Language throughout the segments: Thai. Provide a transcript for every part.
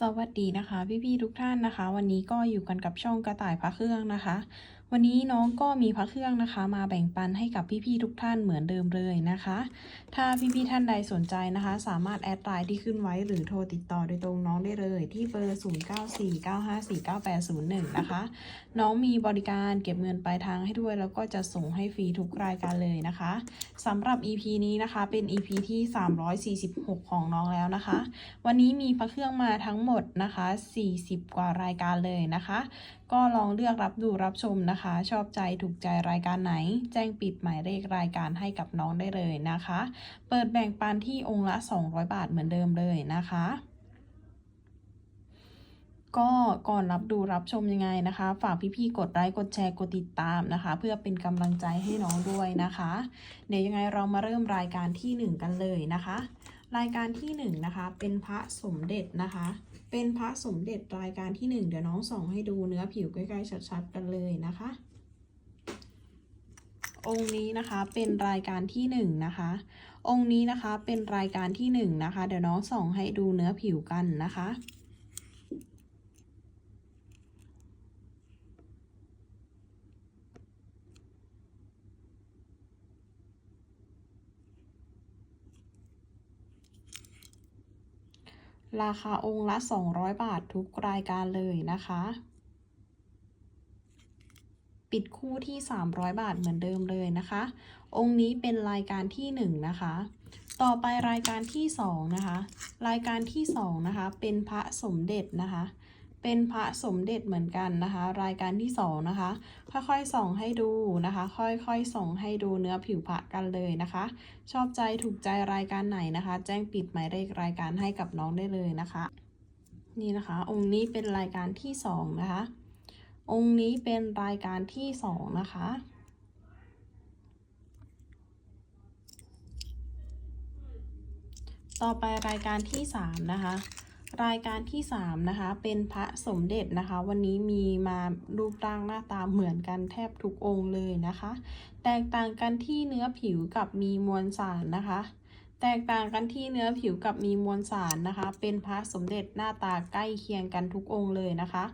สวัสดีนะคะ พี่ๆทุกท่านนะคะ วันนี้ก็อยู่กันกับช่องกระต่ายพระเครื่องนะคะ วันนี้น้องก็มีพระเครื่องนะคะ มาแบ่งปันให้กับพี่ๆทุกท่านเหมือนเดิมเลยนะคะ ถ้าพี่ๆท่านใดสนใจนะคะ สามารถแอดไลน์ที่ขึ้นไว้หรือโทรติดต่อโดยตรงน้องได้เลยที่เบอร์ 0949549801 นะคะ น้องมีบริการเก็บเงินปลายทางให้ด้วย แล้วก็จะส่งให้ฟรีทุกรายการเลยนะคะสำหรับ EP นี้นะคะเป็น EP ที่ 346 ของน้องแล้วนะคะ วันนี้มีพระเครื่องมาทั้งหมดนะคะ 40 กว่ารายการเลยนะคะ ก็ลองเลือกรับดูรับชมนะคะ ชอบใจถูกใจรายการไหน แจ้งปิดหมายเลขรายการให้กับน้องได้เลยนะคะ เปิดแบ่งปันที่องค์ละ 200 บาทเหมือนเดิมเลยนะคะก็ก่อนรับดูรับชมยังไงนะคะ ฝากพี่ๆกดไลค์กดแชร์กดติดตามนะคะ เพื่อเป็นกำลังใจให้น้องด้วยนะคะ เดี๋ยวยังไงเรามาเริ่มรายการที่ 1 กันเลยนะคะ รายการที่1นะคะเป็นพระสมเด็จนะคะ เป็นพระสมเด็จรายการที่ 1 เดี๋ยวน้องส่องให้ดูเนื้อผิวใกล้ๆชัดๆกันเลยนะคะ องค์นี้นะคะเป็นรายการที่ 1 นะคะ องค์นี้นะคะเป็นรายการที่ 1 นะคะ เดี๋ยวน้องส่องให้ดูเนื้อผิวกันนะคะ ราคาองค์ละ 200 บาททุกรายการเลยนะคะ ปิดคู่ที่ 300 บาทเหมือนเดิมเลยนะคะ องค์นี้เป็นรายการที่ 1 นะคะ ต่อไปรายการที่ 2 นะคะ รายการที่ 2 นะคะ เป็นพระสมเด็จนะคะ เป็นพระสมเด็จเหมือนกันนะคะ รายการที่2นะคะ ค่อยๆส่องให้ดูนะคะ ค่อยๆส่องให้ดูเนื้อผิวพระกันเลยนะคะ ชอบใจถูกใจรายการไหนนะคะ แจ้งปิดหมายเลขรายการให้กับน้องได้เลยนะคะ นี่นะคะ องค์นี้เป็นรายการที่สองนะคะ องค์นี้เป็นรายการที่สองนะคะต่อไปรายการที่สามนะคะ รายการที่สามนะคะ เป็นพระสมเด็จนะคะ วันนี้มีมารูปร่างหน้าตาเหมือนกันแทบทุกองค์เลยนะคะ แตกต่างกันที่เนื้อผิวกับมีมวลสารนะคะ แตกต่างกันที่เนื้อผิวกับมีมวลสารนะคะ เป็นพระสมเด็จหน้าตาใกล้เคียงกันทุกองค์เลยนะคะ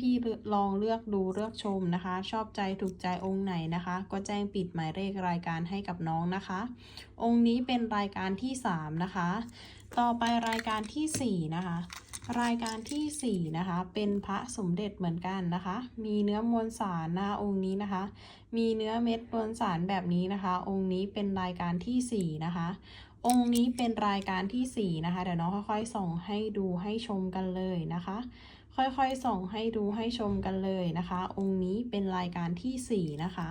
พี่ๆลองเลือกดูเลือกชมนะคะ ชอบใจถูกใจองค์ไหนนะคะ ก็แจ้งปิดหมายเลขรายการให้กับน้องนะคะ องค์นี้เป็นรายการที่สามนะคะ ต่อไปรายการที่สี่นะคะ รายการที่สี่นะคะ เป็นพระสมเด็จเหมือนกันนะคะ มีเนื้อมวลสารนะองค์นี้นะคะ มีเนื้อเม็ดมวลสารแบบนี้นะคะ องค์นี้เป็นรายการที่สี่นะคะ องค์นี้เป็นรายการที่สี่นะคะ เดี๋ยวน้องค่อยๆ ส่องให้ดูให้ชมกันเลยนะคะ ค่อยๆ ส่องให้ดูให้ชมกันเลยนะคะ องค์นี้เป็นรายการที่สี่นะคะ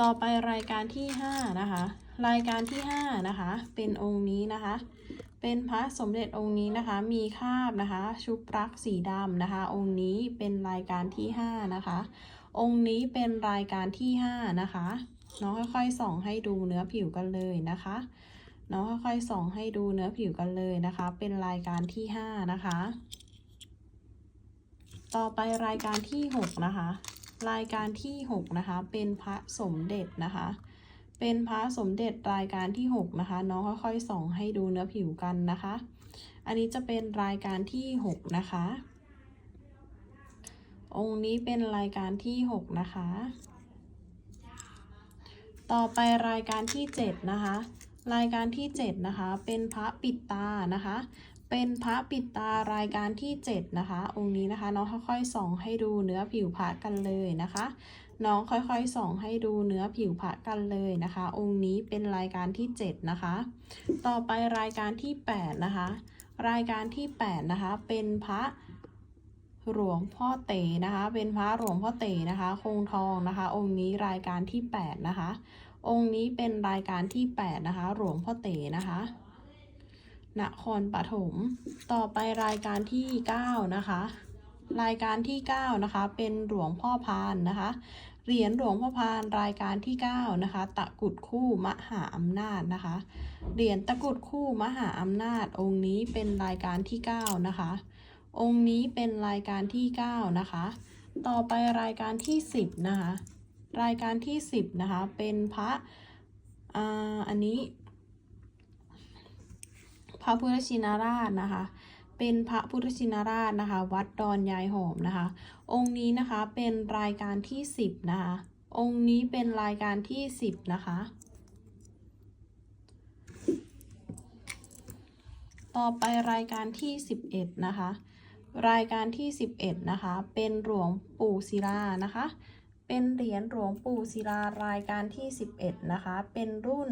ต่อไปรายการที่ห้านะคะ รายการที่ห้านะคะเป็นองค์นี้นะคะ เป็นพระสมเด็จองค์นี้นะคะ มีคาบนะคะ ชุบรักสีดำนะคะ องค์นี้เป็นรายการที่ห้านะคะ องค์นี้เป็นรายการที่ห้านะคะน้องค่อยๆส่องให้ดูเนื้อผิวกันเลยนะคะน้องค่อยๆส่องให้ดูเนื้อผิวกันเลยนะคะ เป็นรายการที่ห้านะคะ ต่อไปรายการที่หกนะคะ รายการที่หกนะคะ เป็นพระสมเด็จนะคะ เป็นพระสมเด็จรายการที่หกนะคะ น้องค่อยๆส่องให้ดูเนื้อผิวกันนะคะ อันนี้จะเป็นรายการที่หกนะคะ องค์นี้เป็นรายการที่หกนะคะ ต่อไปรายการที่ 7 นะคะ รายการที่ 7 นะคะ เป็นพระปิดตานะคะ เป็นพระปิดตารายการที่ 7 นะคะ องค์นี้นะคะ น้องค่อยๆส่องให้ดูเนื้อผิวพระกันเลยนะคะ น้องค่อยๆส่องให้ดูเนื้อผิวพระกันเลยนะคะ องค์นี้เป็นรายการที่ 7 นะคะ ต่อไปรายการที่ 8 นะคะ รายการที่ 8 นะคะ เป็นพระหลวงพ่อเต๋นะคะ เป็นพระหลวงพ่อเต๋นะคะ คงทองนะคะ องค์นี้รายการที่ 8 นะคะ องค์นี้เป็นรายการที่ 8 นะคะ หลวงพ่อเต๋นะคะนครปฐม ต่อไปรายการที่ 9 นะคะ รายการที่ 9 นะคะ เป็นหลวงพ่อพานนะคะ เหรียญหลวงพ่อพานรายการที่ 9 นะคะ ตะกุดคู่มหาอำนาจนะคะ เหรียญตะกุดคู่มหาอำนาจ องค์นี้เป็นรายการที่ 9 นะคะ องค์นี้เป็นรายการที่ 9 นะคะ ต่อไปรายการที่ 10 นะคะ รายการที่ 10 นะคะ เป็นพระอ่าอันนี้ พระพุทธชินราชนะคะ เป็นพระพุทธชินราชนะคะ วัดดอนยายหอมนะคะ องค์นี้นะคะเป็นรายการที่ 10 นะคะ องค์นี้เป็นรายการที่ 10 นะคะ ต่อไปรายการที่ 11 นะคะ รายการที่ 11 นะคะ เป็นหลวงปู่ศิลานะคะ เป็นเหรียญหลวงปู่ศิลารายการที่ 11 นะคะ เป็นรุ่น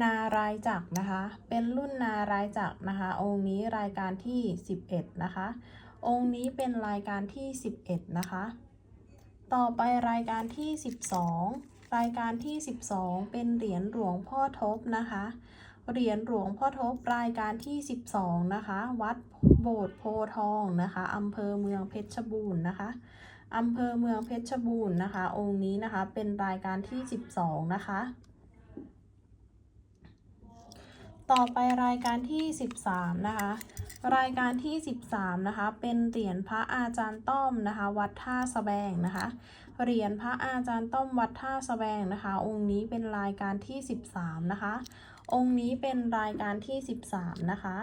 นารายจักนะคะ เป็นรุ่นนารายจักนะคะ องค์นี้รายการที่ 11 นะคะ องค์นี้เป็นรายการที่ 11 นะคะ ต่อไปรายการที่ 12 รายการที่ 12 เป็นเหรียญหลวงพ่อทบนะคะ เหรียญหลวงพ่อทบรายการที่ 12 นะคะ วัดโบสถ์โพทองนะคะอำเภอเมืองเพชรบูรณ์นะคะอำเภอเมืองเพชรบูรณ์นะคะ องค์นี้นะคะเป็นรายการที่ 12 นะคะ ต่อไปรายการที่ 13 นะคะ รายการที่ 13 นะคะ เป็นเหรียญพระอาจารย์ต้อมนะคะ วัดท่าสะแบงนะคะ เหรียญพระอาจารย์ต้อมวัดท่าสะแบงนะคะ องค์นี้เป็นรายการที่ 13 นะคะ องค์นี้เป็นรายการที่ 13 นะคะ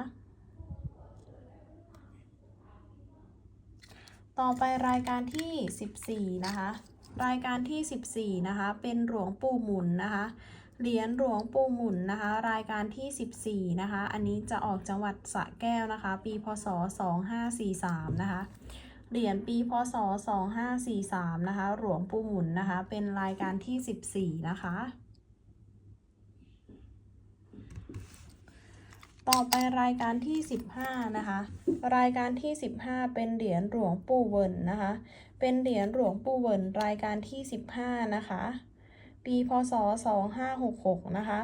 ต่อไปรายการที่ 14 นะคะ รายการที่ 14 นะคะ เป็นหลวงปู่หมุนนะคะ เหรียญหลวงปู่หมุนนะคะ รายการที่ 14 นะคะ อันนี้จะออกจังหวัดสระแก้วนะคะ ปีพศ 2543 นะคะ เหรียญปีพศ 2543 นะคะ หลวงปู่หมุนนะคะ เป็นรายการที่ 14 นะคะ ต่อไปรายการที่ 15 นะคะ รายการที่ 15 เป็นเหรียญหลวงปู่เวินนะคะ เป็นเหรียญหลวงปู่เวินรายการที่ 15 นะคะ ปีพศ 2566 นะคะ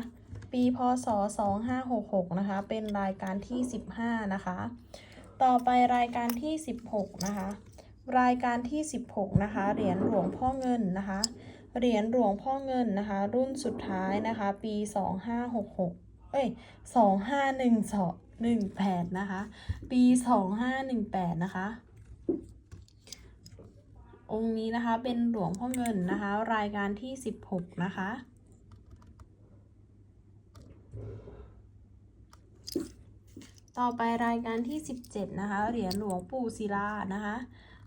ปีพศ 2566 นะคะ เป็นรายการที่ 15 นะคะ ต่อไปรายการที่ 16 นะคะ รายการที่ 16 นะคะ เหรียญหลวงพ่อเงินนะคะ เหรียญหลวงพ่อเงินนะคะ รุ่นสุดท้ายนะคะ ปี 2566 เอ้ย 2512 18 นะคะ ปี 2518 นะคะ องค์นี้นะคะเป็นหลวงพ่อเงินนะคะ รายการที่ 16 นะคะ ต่อไปรายการที่ 17 นะคะ เหรียญหลวงปู่ศิลานะคะ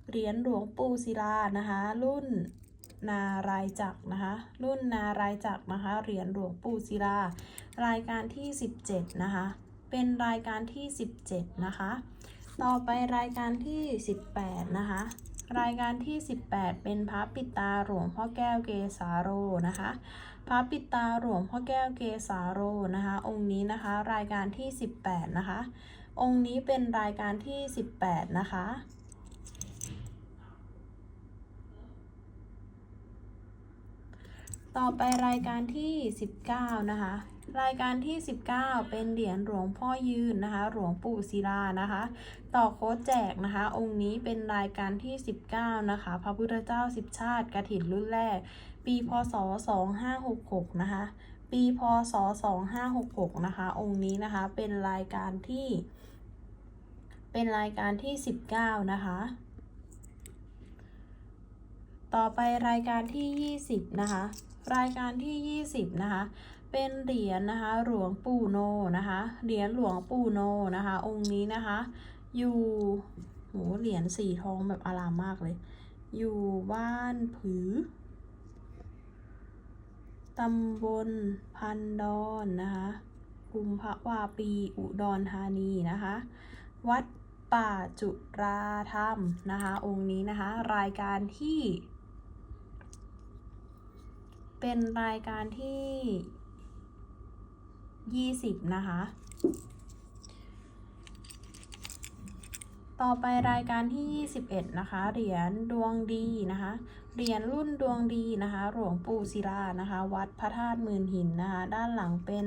เหรียญหลวงปู่ศิลานะคะ รุ่นนารายจักนะคะ รุ่นนารายจักนะคะ เหรียญหลวงปู่ศิลา รายการที่ 17 นะคะ เป็นรายการที่ 17 นะคะ ต่อไปรายการที่ 18 นะคะ รายการที่ 18 เป็นพระปิดตาหลวงพ่อแก้วเกสาโรนะคะ พระปิดตาหลวงพ่อแก้วเกสาโรนะคะ องค์นี้นะคะรายการที่ 18 นะคะ องค์นี้เป็นรายการที่ 18 นะคะต่อไปรายการที่ 19 นะคะ รายการที่ 19 เป็นเหรียญหลวงพ่อยืนนะคะ หลวงปู่ศิลานะคะ ต่อโค้ดแจกนะคะ องค์นี้เป็นรายการที่ 19 นะคะ พระพุทธเจ้าสิบชาติกระถินรุ่นแรก ปีพศ 2566 นะคะ ปีพศ 2566 นะคะ องค์นี้นะคะเป็นรายการที่ เป็นรายการที่ 19 นะคะต่อไปรายการที่ 20 นะคะ รายการที่ 20 นะคะ เป็นเหรียญนะคะ หลวงปู่โนนะคะ เหรียญหลวงปู่โนนะคะ องค์นี้นะคะ อยู่โหเหรียญสีทองแบบอลามมากเลย อยู่บ้านผือตำบลพันดอนนะคะกุมภาวาปีอุดรธานีนะคะ วัดป่าจุราธรรมนะคะ องค์นี้นะคะ รายการที่ เป็นรายการที่ 20นะคะ ต่อไปรายการที่ 21 นะคะ เหรียญดวงดีนะคะ เหรียญรุ่นดวงดีนะคะ หลวงปู่ศิลานะคะ วัดพระธาตุหมื่นหินนะคะ ด้านหลังเป็น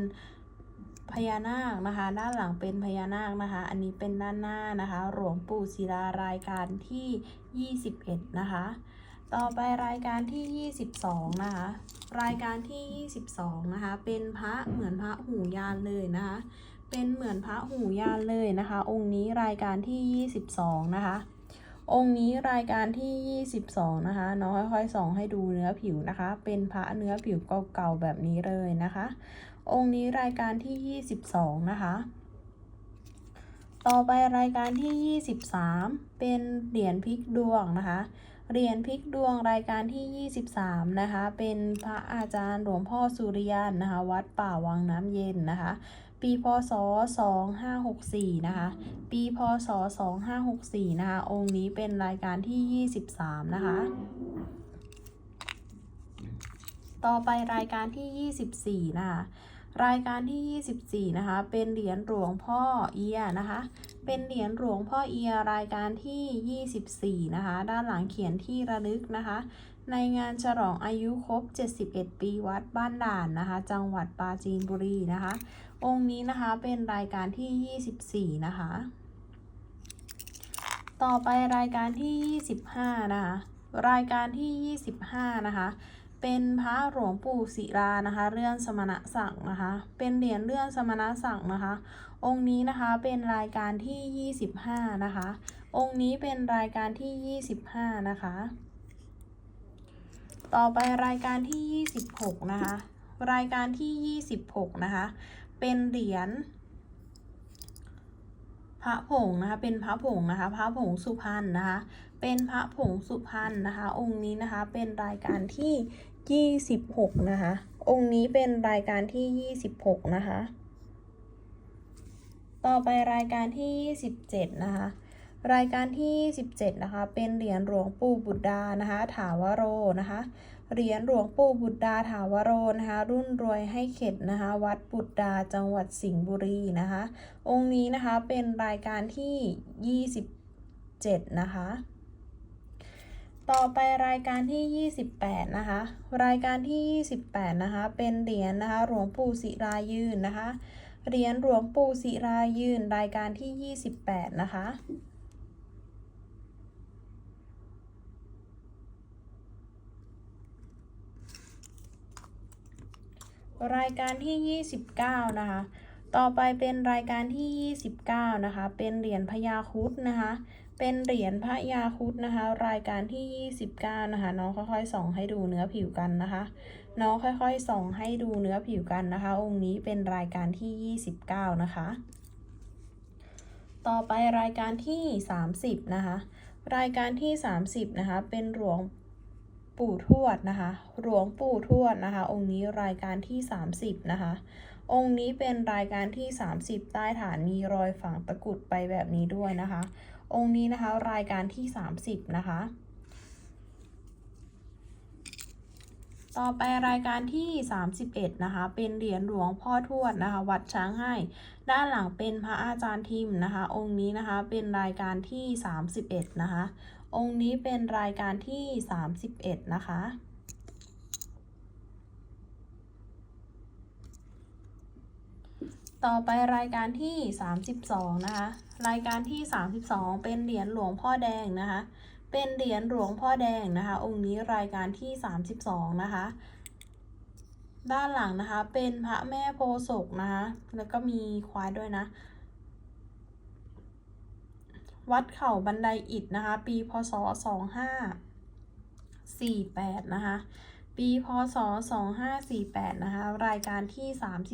พญานาคนะคะ ด้านหลังเป็นพญานาคนะคะ อันนี้เป็นด้านหน้านะคะ หลวงปู่ศิลารายการที่ 21 นะคะ ต่อไปรายการที่ 22 นะคะ รายการที่ 22 นะคะ เป็นพระเหมือนพระหูยานเลยนะคะ เป็นเหมือนพระหูยานเลยนะคะ องค์นี้รายการที่ 22 นะคะ องค์นี้รายการที่ 22 นะคะน้องค่อยๆส่องให้ดูเนื้อผิวนะคะ เป็นพระเนื้อผิวเก่าๆแบบนี้เลยนะคะ องค์นี้รายการที่ 22 นะคะต่อไปรายการที่ 23 เป็นเหรียญพลิกดวงนะคะ เหรียญพลิกดวงรายการที่ 23 นะคะ เป็นพระอาจารย์หลวงพ่อสุริยันนะคะ วัดป่าวังน้ำเย็นนะคะ ปีพศ 2564 นะคะ ปีพศ 2564 นะคะ องค์นี้เป็นรายการที่ 23 นะคะ ต่อไปรายการที่ 24 นะคะ รายการที่ 24 นะคะ เป็นเหรียญหลวงพ่อเอียนะคะ เป็นเหรียญหลวงพ่อเอียรายการที่ 24 นะคะ ด้านหลังเขียนที่ระลึกนะคะ ในงานฉลองอายุครบ 71 ปีวัดบ้านด่านนะคะ จังหวัดปราจีนบุรีนะคะ องค์นี้นะคะเป็นรายการที่ 24 นะคะ ต่อไปรายการที่ 25 นะคะ รายการที่ 25 นะคะเป็นพระหลวงปู่ศิลานะคะ เลื่อนสมณศักดิ์นะคะ เป็นเหรียญเลื่อนสมณศักดิ์นะคะ องค์นี้นะคะเป็นรายการที่ 25 นะคะ องค์นี้เป็นรายการที่ 25 นะคะ ต่อไปรายการที่ 26 นะคะ รายการที่ 26 นะคะ เป็นเหรียญพระผงนะคะ เป็นพระผงนะคะ พระผงสุพรรณนะคะ เป็นพระผงสุพรรณนะคะ องค์นี้นะคะ เป็นรายการที่ 26 นะคะ องค์นี้เป็นรายการที่ 26 นะคะ ต่อไปรายการที่ 27 นะคะ รายการที่ 17 นะคะ เป็นเหรียญหลวงปู่บุตรดานะคะ ถาวโรนะคะ เหรียญหลวงปู่บุตรดาถาวโรนะคะ รุ่นรวยให้เข็ดนะคะ วัดบุตรดาจังหวัดสิงห์บุรีนะคะ องค์นี้นะคะเป็นรายการที่ 27 นะคะต่อไปรายการที่ 28 นะคะ รายการที่ 28 นะคะ เป็นเหรียญนะคะ หลวงปู่ศิรายืนนะคะ เหรียญหลวงปู่ศิรายืนรายการที่ 28 นะคะ รายการที่ 29 นะคะ ต่อไปเป็นรายการที่ 29 นะคะ เป็นเหรียญพญาคุดนะคะ เป็นเหรียญพระยาคุดนะคะ รายการที่ 29 นะคะ น้องค่อยๆส่องให้ดูเนื้อผิวกันนะคะ น้องค่อยๆส่องให้ดูเนื้อผิวกันนะคะ องค์นี้เป็นรายการที่ 29 นะคะ ต่อไปรายการที่ 30 นะคะ รายการที่ 30 นะคะ เป็นหลวงปู่ทวดนะคะ หลวงปู่ทวดนะคะ องค์นี้รายการที่ 30 นะคะ องค์นี้เป็นรายการที่ 30 ใต้ฐานมีรอยฝังตะกุดไปแบบนี้ด้วยนะคะ องค์นี้นะคะ รายการที่ 30 นะคะ ต่อไปรายการที่ 31 นะคะ เป็นเหรียญหลวงพ่อทวดนะคะ วัดช้างให้ ด้านหลังเป็นพระอาจารย์ทิมนะคะ องค์นี้นะคะเป็นรายการที่ 31 นะคะ องค์นี้เป็นรายการที่ 31 นะคะ ต่อไปรายการที่ 32 นะคะ รายการที่ 32 เป็นเหรียญหลวงพ่อแดงนะคะ เป็นเหรียญหลวงพ่อแดงนะคะ องค์นี้รายการที่ 32 นะคะ ด้านหลังนะคะ เป็นพระแม่โพศกนะคะ แล้วก็มีควายด้วยนะ วัดเขาบันไดอิฐนะคะ ปีพศ 2548 นะคะปีพศ 2548 นะคะ รายการที่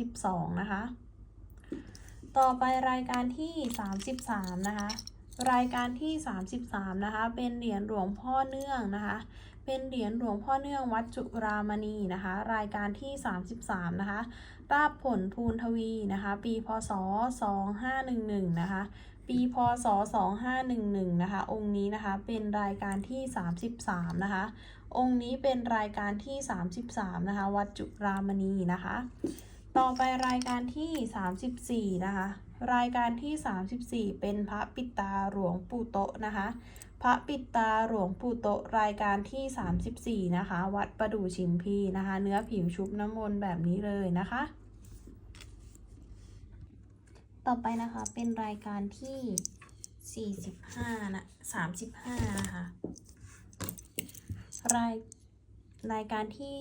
32 นะคะ ต่อไปรายการที่ 33 นะคะ รายการที่ 33 นะคะ เป็นเหรียญหลวงพ่อเนื่องนะคะ เป็นเหรียญหลวงพ่อเนื่องวัดจุรามณีนะคะ รายการที่ 33 นะคะ ราบผลภูนทวีนะคะ ปีพศ 2511 นะคะ ปีพศ 2511 นะคะ องค์นี้นะคะ เป็นรายการที่ 33 นะคะ องค์นี้เป็นรายการที่ 33 นะคะ วัดจุรามณีนะคะ ต่อไปรายการที่ 34 นะคะ รายการที่ 34 เป็นพระปิตาหลวงปู่โตะนะคะ พระปิตาหลวงปู่โตะรายการที่ 34 นะคะ วัดประดู่ชิมพีนะคะ เนื้อผิวชุบน้ำมนต์แบบนี้เลยนะคะ ต่อไปนะคะเป็นรายการที่ 45 นะ 35 นะคะ รายรายการที่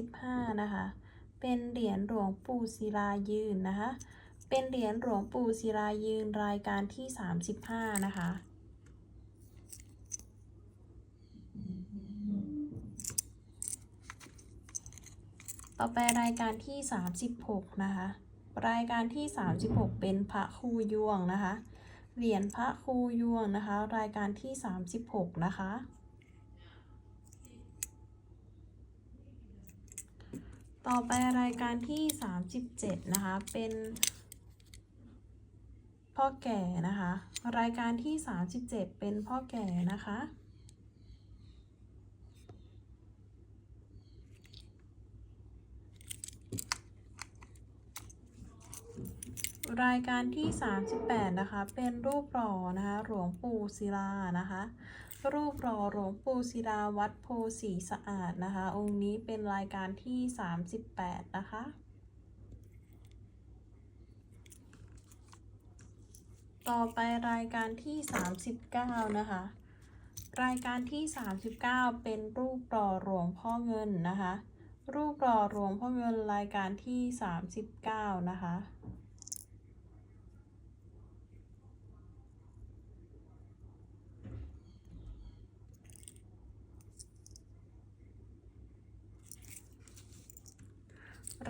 35 นะคะ เป็นเหรียญหลวงปู่ศิลายืนนะคะ เป็นเหรียญหลวงปู่ศิลายืนรายการที่ 35 นะคะ ต่อไปรายการที่ 36 นะคะ รายการที่ 36 เป็นพระครูยวงนะคะ เหรียญพระครูยวงนะคะ รายการที่ 36 นะคะ ต่อไปรายการที่ 37 นะคะ เป็นพ่อแก่นะคะ รายการที่ 37 เป็นพ่อแก่นะคะ รายการที่ 38 นะคะ เป็นรูปหล่อนะคะ หลวงปู่ศิลานะคะ รูปหล่อหลวงปู่ศิลาวัดโพสีสะอาดนะคะ องค์นี้เป็นรายการที่ 38 นะคะ ต่อไปรายการที่ 39 นะคะ รายการที่ 39 เป็นรูปหล่อหลวงพ่อเงินนะคะ รูปหล่อหลวงพ่อเงินรายการที่ 39 นะคะ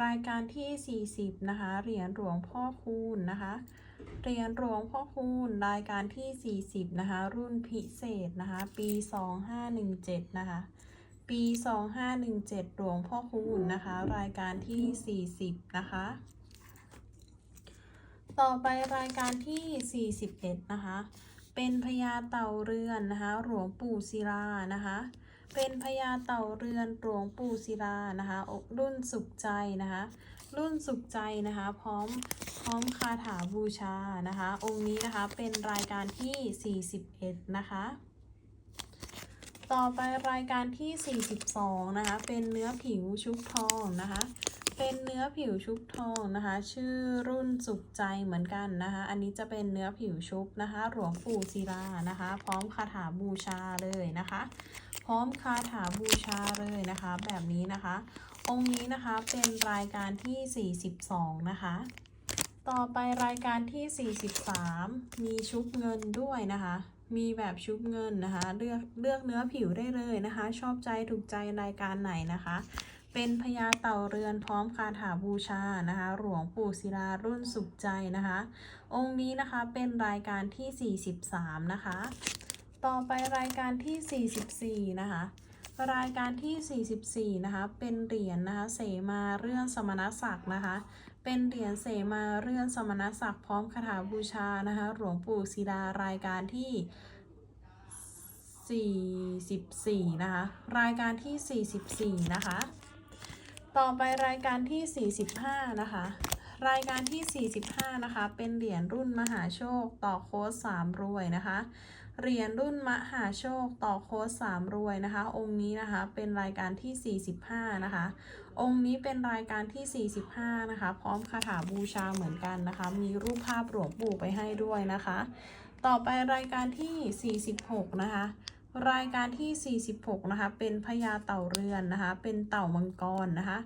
รายการที่ 40 นะคะ เหรียญหลวงพ่อคูณนะคะ เหรียญหลวงพ่อคูณรายการที่ 40 นะคะ รุ่นพิเศษนะคะ ปี 2517 นะคะ ปี 2517 หลวงพ่อคูณนะคะ รายการที่ 40 นะคะ ต่อไปรายการที่ 41 นะคะ เป็นพญาเต่าเรือนนะคะ หลวงปู่ศิลานะคะ เป็นพญาเต่าเรือนหลวงปู่ศิลานะคะรุ่นสุขใจนะคะ รุ่นสุขใจนะคะ พร้อมพร้อมคาถาบูชานะคะ องค์นี้นะคะเป็นรายการที่ 41 นะคะ ต่อไปรายการที่ 42 นะคะ เป็นเนื้อผิวชุบทองนะคะ เป็นเนื้อผิวชุบทองนะคะ ชื่อรุ่นสุขใจเหมือนกันนะคะ อันนี้จะเป็นเนื้อผิวชุบนะคะ หลวงปู่ศิลานะคะ พร้อมคาถาบูชาเลยนะคะ พร้อมคาถาบูชาเลยนะคะ แบบนี้นะคะ องค์นี้นะคะเป็นรายการที่ 42 นะคะ ต่อไปรายการที่ 43 มีชุบเงินด้วยนะคะ มีแบบชุบเงินนะคะ เลือกเลือกเนื้อผิวได้เลยนะคะ ชอบใจถูกใจรายการไหนนะคะ เป็นพญาเต่าเรือนพร้อมคาถาบูชานะคะ หลวงปู่ศิลารุ่นสุขใจนะคะ องค์นี้นะคะเป็นรายการที่ 43 นะคะ ต่อไปรายการที่ 44 นะคะรายการที่ 44 นะคะ เป็นเหรียญนะคะ เสมาเรื่องสมณศักดิ์นะคะ เป็นเหรียญเสมาเรื่องสมณศักดิ์พร้อมคาถาบูชานะคะ หลวงปู่ศิลารายการที่ 44 นะคะ รายการที่ 44 นะคะ ต่อไปรายการที่ 45 นะคะ รายการที่ 45 นะคะ เป็นเหรียญรุ่นมหาโชคต่อโค้ด3รวยนะคะ เหรียญรุ่นมหาโชคต่อโค้ด3รวยนะคะ องค์นี้นะคะเป็นรายการที่ 45 นะคะ องค์นี้เป็นรายการที่ 45 นะคะ พร้อมคาถาบูชาเหมือนกันนะคะ มีรูปภาพหลวงปู่ไปให้ด้วยนะคะ ต่อไปรายการที่ 46 นะคะ รายการที่ 46 นะคะ เป็นพญาเต่าเรือนนะคะ เป็นเต่ามังกรนะคะ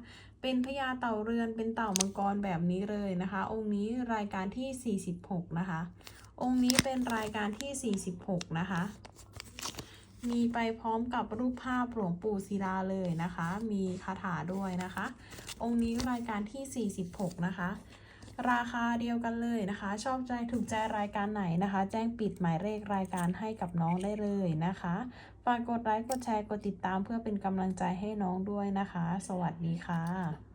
เป็นพญาเต่าเรือน เป็นเต่ามังกรแบบนี้เลยนะคะ องค์นี้รายการที่ 46 นะคะ องค์นี้เป็นรายการที่ 46 นะคะ มีไปพร้อมกับรูปภาพหลวงปู่ศิลาเลยนะคะ มีคาถาด้วยนะคะ องค์นี้รายการที่ 46 นะคะ ราคาเดียวกันเลยนะคะ ชอบใจถูกใจรายการไหนนะคะ แจ้งปิดหมายเลขรายการให้กับน้องได้เลยนะคะฝากกดไลค์กดแชร์กดติดตามเพื่อเป็นกำลังใจให้น้องด้วยนะคะ สวัสดีค่ะ